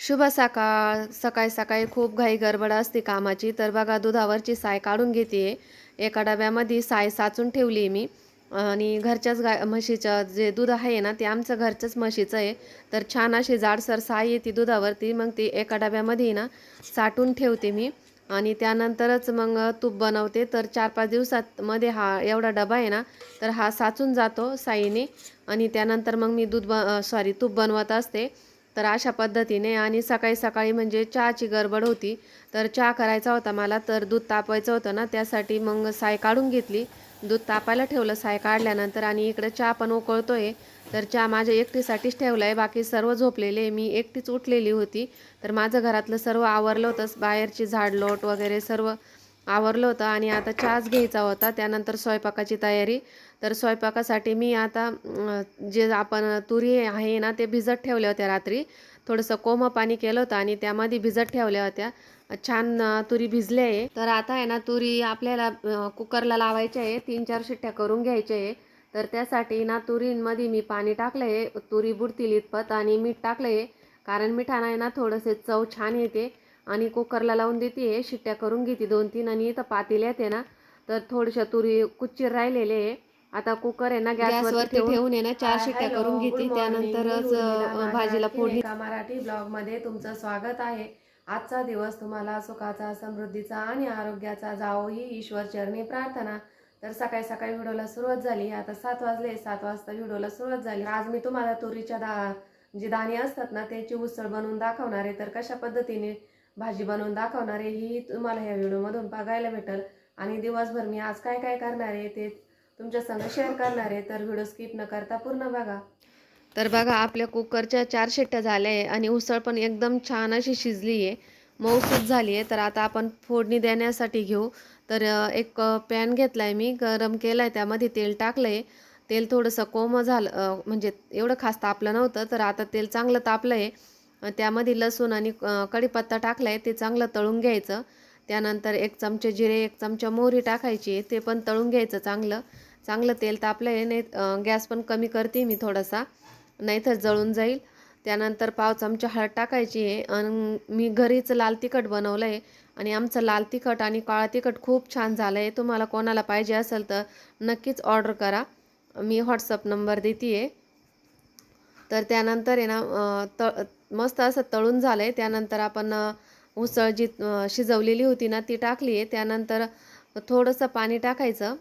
शुभ सकाळ सकाळी सकाळी खूप घाई गडबड असते कामाची. तर बघा दुधावरची साय काढून घेते. एका डब्यामध्ये साय साचून ठेवली मी. आणि घरच्याच गाय म्हशीचं जे दूध आहे ना ते आमचं घरचंच म्हशीचं आहे. तर छान अशी जाडसर साय येते दुधावरती. मग ती एका डब्यामध्ये ना साठून ठेवते मी. आणि त्यानंतरच मग तूप बनवते. तर चार पाच दिवसात मध्ये हा एवढा डबा आहे ना तर हा साचून जातो साईने. आणि त्यानंतर मग मी दूध ब सॉरी तूप बनवत असते. तर अशा पद्धतीने आणि सकाळी सकाळी म्हणजे चहाची गडबड होती तर चहा करायचा होता मला तर दूध तापवायचं होतं ना त्यासाठी मग साय काढून घेतली. दूध तापायला ठेवलं साय काढल्यानंतर आणि इकडं चहा पण उकळतो आहे तर चहा माझ्या एकटीसाठीच ठेवला आहे बाकी सर्व झोपलेले मी एकटीच उठलेली होती. तर माझं घरातलं सर्व आवरलं होतंच बाहेरची झाडलोट वगैरे सर्व आवरलं होतं आणि आता चहाच घ्यायचा होता. त्यानंतर स्वयंपाकाची तयारी. तर स्वयंपाकासाठी मी आता जे आपण तुरी आहे ना ते भिजत ठेवल्या होत्या रात्री. थोडंसं कोमं पाणी केलं होतं आणि त्यामध्ये भिजत ठेवल्या होत्या. छान तुरी भिजल्या आहे. तर आता आहे ना तुरी आपल्याला कुकरला लावायच्या आहे. तीन चार शिट्ट्या करून घ्यायच्या आहे. तर त्यासाठी ना तुरींमध्ये मी पाणी टाकलं आहे. तुरी बुडतील इतपत आणि मीठ टाकलं आहे. कारण मिठानं आहे ना थोडंसे चव छान येते. आणि कुकरला लावून देते शिट्ट्या करून घेते दोन तीन आणि इथं पातेल्यात आहे ना तर थोड्याशा तुरी कुच्चीर राहिलेले आहे. आता कुकर आहे ना गॅसवरती ठेवून आहे ना चार शिट्ट्या करून घेते. त्यानंतरच भाजीला फोडणी का मराठी ब्लॉगमध्ये तुमचं स्वागत आहे. आजचा दिवस तुम्हाला सुखाचा समृद्धीचा आणि आरोग्याचा जावो ही ईश्वर चरणी प्रार्थना. तर सकाळी सकाळी व्हिडिओला सुरुवात झाली. आता सात वाजले सात वाजता व्हिडिओला सुरुवात झाली. आज मी तुम्हाला तुरीच्या दा जे दाणे असतात ना त्याची उसळ बनवून दाखवणार आहे. तर कशा पद्धतीने भाजी बनवून दाखवणार आहे ही तुम्हाला ह्या व्हिडिओमधून बघायला भेटेल. आणि दिवसभर मी आज काय काय करणार आहे ते तुमच्या संग शेअर करणार आहे तर व्हिडिओ स्किप न करता पूर्ण बघा. तर बघा आपल्या कुकरच्या चार शिट्ट्या झाल्या आहे आणि उसळ पण एकदम छान अशी शिजली आहे. मऊसूत झाली आहे. तर आता आपण फोडणी देण्यासाठी घेऊ. तर एक पॅन घेतला आहे मी गरम केला आहे त्यामध्ये तेल टाकलं आहे तेल थोडंसं कोमं झालं म्हणजे एवढं खास तापलं नव्हतं तर आता तेल चांगलं तापलं आहे त्यामध्ये लसूण आणि कढीपत्ता टाकला आहे ते चांगलं तळून घ्यायचं. त्यानंतर एक चमचे जिरे एक चमचा मोहरी टाकायची आहे ते पण तळून घ्यायचं चांगलं. चांगलं तेल तापलं आहे नाही गॅस पण कमी करते मी थोडासा नाहीतर जळून जाईल. त्यानंतर पाव चमचा हळद टाकायची आहे आणि मी घरीच लाल तिखट बनवलं आहे आणि आमचं लाल तिखट आणि काळा तिखट खूप छान झालं आहे तुम्हाला कोणाला पाहिजे असेल तर नक्कीच ऑर्डर करा. मी व्हॉट्सअप नंबर देते आहे तर त्यानंतर आहे ना त मस्त असं तळून झालं आहे त्यानंतर आपण उसळ जी शिजवलेली होती ना ती टाकली आहे त्यानंतर थोडंसं पाणी टाकायचं.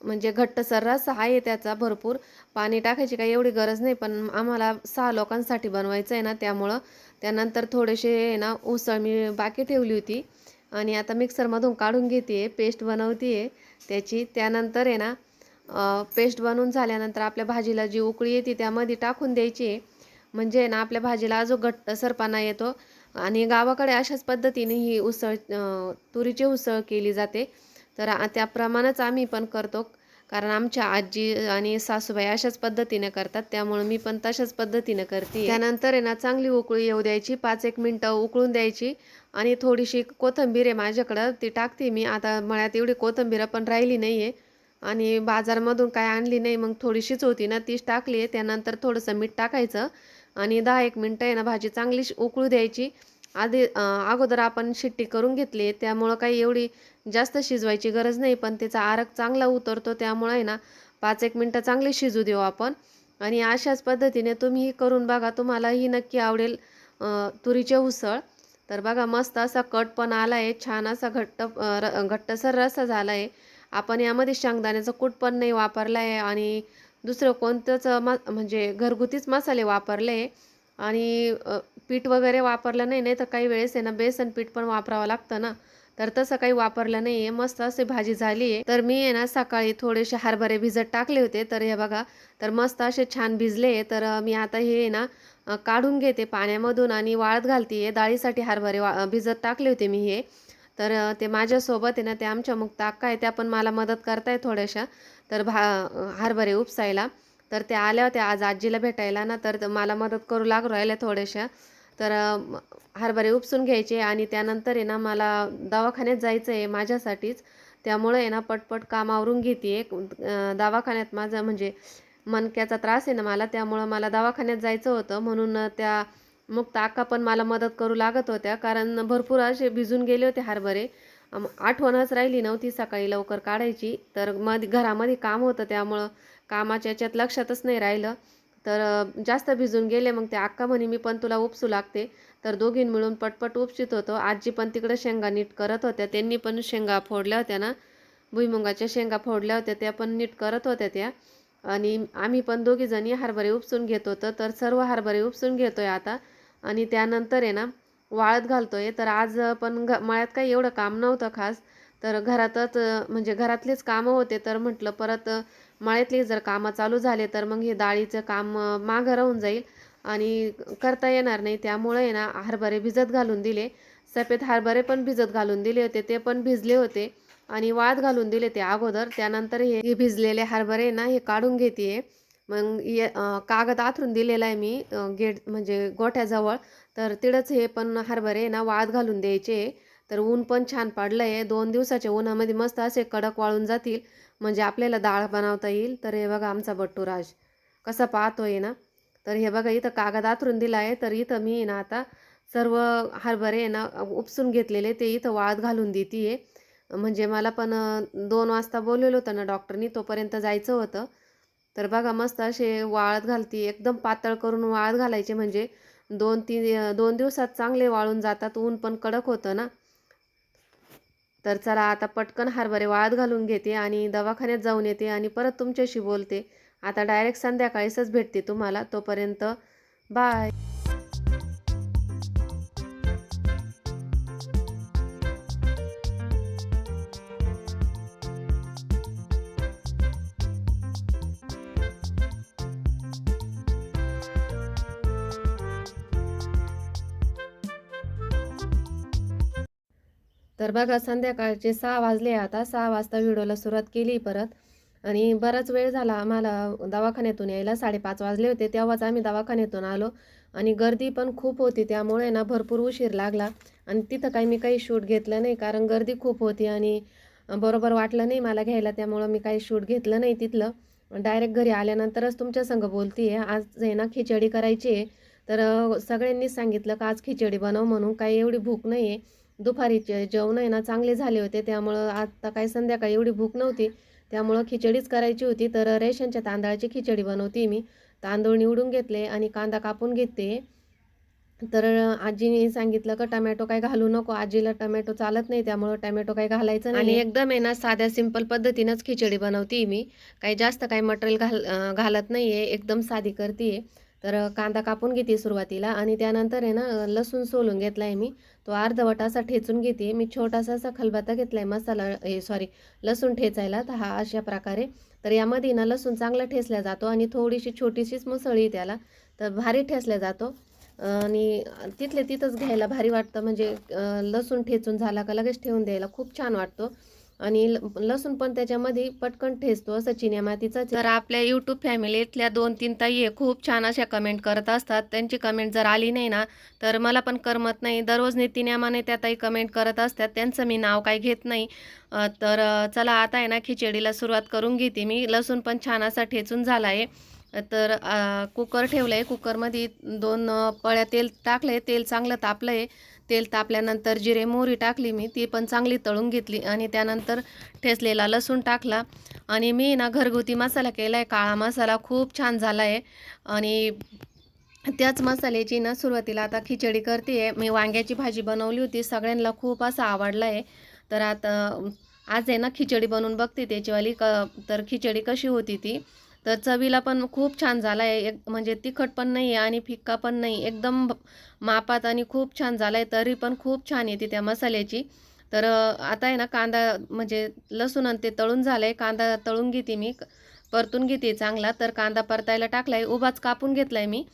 म्हणजे घट्ट सर्रास आहे त्याचा भरपूर. पाणी टाकायची काही एवढी गरज नाही पण आम्हाला सहा लोकांसाठी बनवायचं आहे ना त्यामुळं. त्यानंतर थोडेसे आहे ना उसळ मी बाकी ठेवली होती. आणि आता मिक्सरमधून काढून घेते पेस्ट बनवते आहे त्याची. त्यानंतर आहे ना पेस्ट बनवून झाल्यानंतर आपल्या भाजीला जी उकळी येते त्यामध्ये टाकून द्यायची. आहे म्हणजे ना आपल्या भाजीला अजून घट्टसरपणा येतो आणि गावाकडे अशाच पद्धतीने ही उसळ तुरीची उसळ केली जाते. तर त्याप्रमाणेच आम्ही पण करतो. कारण आमच्या आजी आणि सासूबाई अशाच पद्धतीने करतात. त्यामुळे मी पण तशाच पद्धतीने करते. त्यानंतर आहे ना चांगली उकळी येऊ द्यायची. पाच एक मिनटं उकळून द्यायची. आणि थोडीशी कोथिंबीर आहे माझ्याकडं ती टाकते मी. आता मळ्यात एवढी कोथिंबीर पण राहिली नाही आहे आणि बाजारमधून काय आणली नाही मग थोडीशीच होती ना तीच टाकली आहे. त्यानंतर थोडंसं मीठ टाकायचं. आणि दहा एक मिनटं आहे ना भाजी चांगली उकळू द्यायची. आधी अगोदर आपण शिट्टी करून घेतली त्यामुळं काही एवढी जास्त शिजवायची गरज नाही पण त्याचा आरक चांगला उतरतो त्यामुळं आहे ना पाच एक मिनटं चांगली शिजू देऊ आपण. आणि अशाच पद्धतीने तुम्हीही करून बघा तुम्हालाही नक्की आवडेल तुरीचे उसळ. तर बघा मस्त असा कट पण आला आहे छान असा घट्ट र- घट्टसर रस्सा झाला आहे आपण यामध्ये शेंगदाण्याचं कूट पण नाही वापरला आहे आणि दुसरं कोणतंच मा म्हणजे घरगुतीच मसाले वापरले आणि पीठ वगैरे वापरलं नाही नाही तर काही वेळेस आहे ना बेसन पीठ पण वापरावं लागतं ना. तर तसं काही वापरलं नाही आहे मस्त अशी भाजी झाली आहे. तर मी आहे ना सकाळी थोडेसे हरभरे भिजत टाकले होते. तर हे बघा तर मस्त असे छान भिजले तर मी आता हे आहे ना काढून घेते पाण्यामधून आणि वाळत घालते आहे. डाळीसाठी हरभरे वा भिजत टाकले होते मी हे. तर ते माझ्यासोबत आहे ना ते आमच्या मुक्त अक्का आहे. त्या पण मला मदत करताय थोड्याशा. तर भा हरभरे उपसायला. तर त्या आल्या होत्या आज आजीला भेटायला ना तर मला मदत करू लागू राहिल्या थोड्याशा. तर हरभरे उपसून घ्यायचे आणि त्यानंतर आहे ना मला दवाखान्यात जायचं आहे माझ्यासाठीच. त्यामुळे आहे ना पटपट काम आवरून घेते दवाखान्यात माझं म्हणजे मनक्याचा त्रास आहे ना मला त्यामुळं मला दवाखान्यात जायचं होतं. म्हणून त्या मुक्त अक्का पण मला मदत करू लागत होत्या. कारण भरपूर असे भिजून गेले होते हरभरे. आठवणच राहिली नव्हती सकाळी लवकर काढायची. तर मध घरामध्ये काम होतं त्यामुळं कामाच्या याच्यात लक्षातच नाही राहिलं. तर जास्त भिजून गेले. मग ते अक्का म्हणे मी पण तुला उपसू लागते. तर दोघीं मिळून पटपट उपसित होतो. आजी पण तिकडं शेंगा नीट करत होत्या. त्यांनी पण शेंगा फोडल्या होत्या ना. भुईमुगाच्या शेंगा फोडल्या होत्या. त्या पण नीट करत होत्या त्या. आणि आम्ही पण दोघीजणी हरभरे उपसून घेत होतो. तर सर्व हरभरे उपसून घेतोय आता. आणि त्यानंतर आहे ना वाळत घालतोय. तर आज पण घ मळ्यात काही एवढं काम नव्हतं खास. तर घरातच म्हणजे घरातलेच कामं होते. तर म्हटलं परत मळ्यातली जर कामं चालू झाले तर मग हे डाळीचं काम मागं राहून जाईल. आणि करता येणार नाही. त्यामुळे आहे ना हरभरे भिजत घालून दिले. सफेद हरभरे पण भिजत घालून दिले होते. ते पण भिजले होते. आणि वाळत घालून दिले ते अगोदर. त्यानंतर हे हे भिजलेले हरभरे ना हे काढून घेते. मग ये कागद आथरून दिलेला आहे मी गेट म्हणजे गोठ्याजवळ. तर तिडंच हे पण हरभरे ना वाळत घालून द्यायचे. तर ऊन पण छान पाडलं आहे दोन दिवसाच्या उन्हामध्ये मस्त असे कडक वाळून जातील. म्हणजे आपल्याला डाळ बनवता येईल. तर हे बघा आमचा बट्टूराज कसा पाहतोय ना. तर हे बघा इथं कागद आथरून दिला आहे तर इथं मी ना आता सर्व हरभरे आहे ना उपसून घेतलेले ते इथं वाळत घालून देते म्हणजे मला पण दोन वाजता बोलवलं होतं ना डॉक्टरनी तोपर्यंत जायचं होतं. तर बघा मस्त असे वाळत घालती एकदम पातळ करून वाळत घालायचे. म्हणजे दोन तीन दोन दिवसात चांगले वाळून जातात ऊन पण कडक होतं ना. तर चला आता पटकन हरभरे वाळत घालून घेते आणि दवाखान्यात जाऊन येते आणि परत तुमच्याशी बोलते. आता डायरेक्ट संध्याकाळीच भेटते तुम्हाला. तोपर्यंत बाय तर बघा संध्याकाळचे सहा वाजले आता. सहा वाजता व्हिडिओला सुरुवात केली परत. आणि बराच वेळ झाला आम्हाला दवाखान्यातून यायला. साडेपाच वाजले होते तेव्हाच आम्ही दवाखान्यातून आलो. आणि गर्दी पण खूप होती त्यामुळे ना भरपूर उशीर लागला. आणि तिथं काही मी काही शूट घेतलं नाही कारण गर्दी खूप होती आणि बरोबर वाटलं नाही मला घ्यायला त्यामुळं मी काही शूट घेतलं नाही तिथलं. डायरेक्ट घरी आल्यानंतरच तुमच्या संग बोलती आहे आज आहे ना खिचडी करायची आहे तर सगळ्यांनी सगळ्यांनीच सांगितलं का आज खिचडी बनव म्हणून. काही एवढी भूक नाही आहे दुपारीचे जेवण आहे ना चांगले झाले होते. त्यामुळं आता काही संध्याकाळी एवढी भूक नव्हती. त्यामुळं खिचडीच करायची होती. तर रेशनच्या तांदळाची खिचडी बनवते मी. तांदूळ निवडून घेतले आणि कांदा कापून घेते. तर आजीने सांगितलं का टमॅटो काही घालू नको. आजीला टमॅटो चालत नाही. त्यामुळं टमॅटो काही घालायचं नाही आणि एकदम आहे ना साध्या सिंपल पद्धतीनंच खिचडी बनवते मी. काही जास्त काही मटेरियल घाल घालत नाही आहे एकदम साधी करते तर कांदा कापून घेते सुरुवातीला आणि त्यानंतर आहे ना लसूण सोलून घेतला आहे मी. तो अर्धवटा असा ठेचून घेते. मी छोटासा असा खलबत्ता घेतला आहे मसाला हे सॉरी लसूण ठेचायला. तर हा अशा प्रकारे. तर यामध्ये ना लसूण चांगला ठेचला जातो आणि थोडीशी छोटीशीच मुसळी त्याला. तर भारी ठेचला जातो. आणि तिथले तिथंच घ्यायला भारी वाटतं. म्हणजे लसूण ठेचून झाला का लगेच ठेवून द्यायला खूप छान वाटतो. आणि ल- लसूण पण त्याच्यामध्ये पटकन ठेचतो असं चिन्या मातीचा तर आपल्या यूट्यूब फॅमिलीतल्या दोन तीन ताई आहे खूप छान अशा कमेंट करत असतात. त्यांची कमेंट जर आली नाही ना तर मला पण करमत नाही. दररोज नित्यनियमाने त्या ताई कमेंट करत असतात. त्यांचं मी नाव काही घेत नाही. तर चला आता आहे ना खिचडीला सुरुवात करून घेते मी. लसूण पण छान असा ठेचून झाला आहे तर कुकर ठेवलं आहे कुकरमध्ये दोन पळ्या तेल टाकलं आहे तेल चांगलं तापलं आहे तेल तापल्यानंतर जिरे मोहरी टाकली मी. ती पण चांगली तळून घेतली आणि त्यानंतर ठेचलेला लसूण टाकला. आणि मी ना घरगुती मसाला केला आहे काळा मसाला खूप छान झाला आहे आणि त्याच मसाल्याची ना सुरुवातीला आता खिचडी करते आहे मी वांग्याची भाजी बनवली होती. सगळ्यांना खूप असं आवडलं आहे तर आता आज आहे ना खिचडी बनवून बघते. त्याचीवाली क तर खिचडी कशी होती ती? तर चवीला पण खूप छान झाला आहे एक म्हणजे तिखट पण नाही आहे आणि फिक्का पण नाही. एकदम मापात आणि खूप छान झाला आहे तरी पण खूप छान येते त्या मसाल्याची. तर आता आहे ना कांदा म्हणजे लसूण आणि ते तळून झालं आहे कांदा तळून घेते मी. परतून घेते चांगला. तर कांदा परतायला टाकला आहे उभाच कापून घेतला आहे मी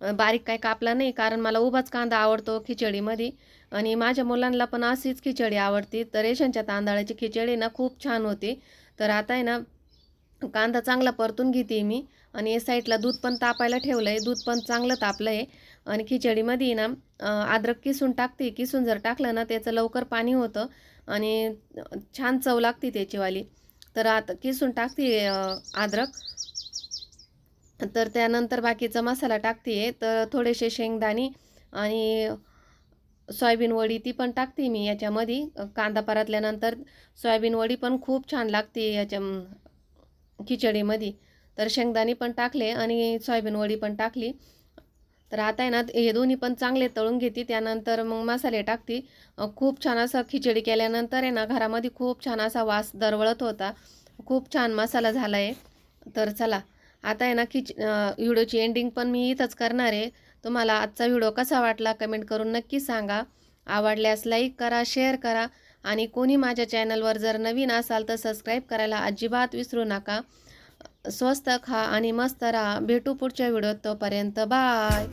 बारीक काय कापला नाही कारण मला उभाच कांदा आवडतो खिचडीमध्ये. आणि माझ्या मुलांना पण अशीच खिचडी आवडते. तर रेशनच्या तांदळाची खिचडी ना खूप छान होती. तर आता आहे ना कांदा चांगला परतून घेते मी. आणि या साईडला दूध पण तापायला ठेवलं आहे दूध पण चांगलं तापलं आहे आणि खिचडीमध्ये ना अद्रक किसून टाकते. किसून जर टाकलं ना त्याचं लवकर पाणी होतं. आणि छान चव लागते त्याचीवाली. तर आता किसून टाकते अद्रक. तर त्यानंतर बाकीचा मसाला टाकते. तर थोडेसे शेंगदाणे आणि सोयाबीन वडी ती पण टाकते मी याच्यामध्ये. कांदा परतल्यानंतर सोयाबीन वडी पण खूप छान लागते याच्या खिचडीमध्ये. तर शेंगदाणे पण टाकले आणि सोयाबीन वडी पण टाकली. तर आता आहे ना हे दोन्ही पण चांगले तळून घेते. त्यानंतर मग मसाले टाकते. खूप छान असा खिचडी केल्यानंतर आहे ना घरामध्ये खूप छान असा वास दरवळत होता. खूप छान मसाला झाला आहे तर चला आता आहे ना खिच व्हिडिओची एंडिंग पण मी इथंच करणार आहे. तुम्हाला आजचा व्हिडिओ कसा वाटला कमेंट करून नक्की सांगा. आवडल्यास लाईक करा शेअर करा. आणि कोणी माझ्या चॅनलवर जर नवीन असाल तर सबस्क्राईब करायला अजिबात विसरू नका. स्वस्त खा आणि मस्त राहा. भेटू पुढच्या व्हिडिओत तोपर्यंत बाय.